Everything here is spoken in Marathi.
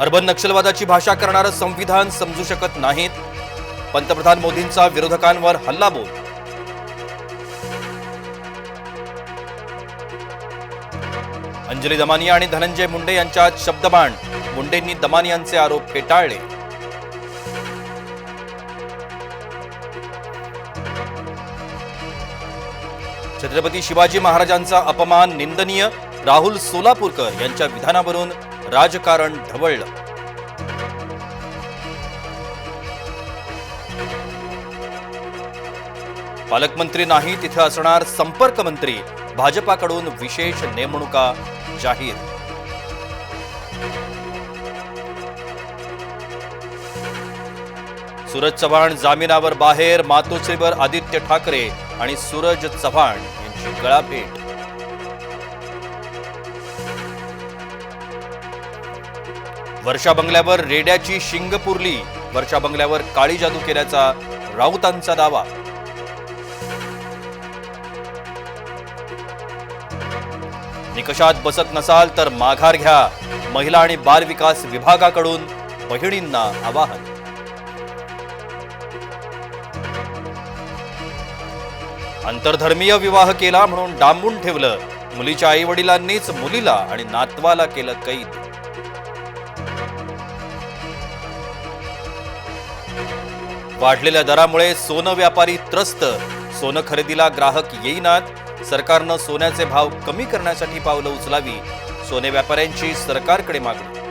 अर्बन नक्षलवादाची भाषा करणारं संविधान समजू शकत नाहीत. पंतप्रधान मोदींचा विरोधकांवर हल्लाबोल अंजली दमानिया आणि धनंजय मुंडे यांच्यात शब्दबाण. मुंडेंनी दमानियांचे आरोप फेटाळले. छत्रपती शिवाजी महाराजांचा अपमान निंदनीय. राहुल सोलापूरकर यांच्या विधानावरून राजकारण ढवळलं. पालकमंत्री नाही तिथे असणार संपर्क मंत्री. भाजपाकडून विशेष नेमणुका जाहीर. सूरज चव्हाण जामिनावर बाहेर मातोश्रीवर आदित्य ठाकरे आणि सूरज चव्हाण यांची गळाभेट वर्षा बंगल्यावर रेड्याची शिंग पुरली. वर्षा बंगल्यावर काळी जादू केल्याचा राऊतांचा दावा. निकषात बसत नसाल तर माघार घ्या. महिला आणि बाल विकास विभागाकडून बहिणींना आवाहन. आंतरधर्मीय विवाह केला म्हणून डांबून ठेवलं. मुलीच्या आई वडिलांनीच मुलीला आणि नातवाला केलं कैद. वाढलेल्या दरामुळे सोनं व्यापारी त्रस्त. सोनं खरेदीला ग्राहक येईनात. सरकारनं सोन्याचे भाव कमी करण्यासाठी पावलं उचलावी. सोने व्यापाऱ्यांची सरकारकडे मागणी.